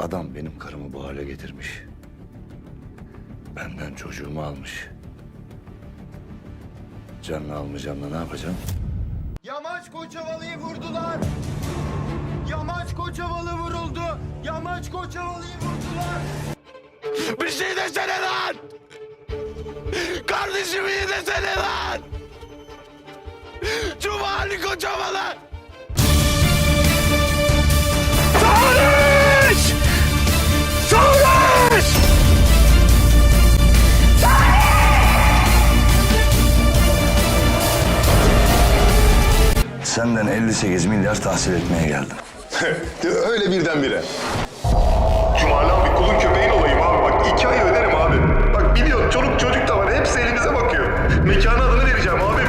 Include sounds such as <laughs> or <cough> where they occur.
Adam benim karımı bu hale getirmiş. Benden çocuğumu almış. Canını almayacağım da ne yapacağım? Yamaç Koçovalı'yı vurdular. Yamaç Koçovalı vuruldu. Yamaç Koçovalı'yı vurdular. Bir şey desene lan! Kardeşimi iyi desene lan! Cumali Kocaman'a! Senden 58 milyar tahsil etmeye geldim. <laughs> Öyle birdenbire. Cumali abi kulun köpeğin olayım abi. Bak iki ay öderim abi. Bak biliyorsun çoluk çocuk da var. Hepsi elimize bakıyor. Mekanı adını vereceğim abi.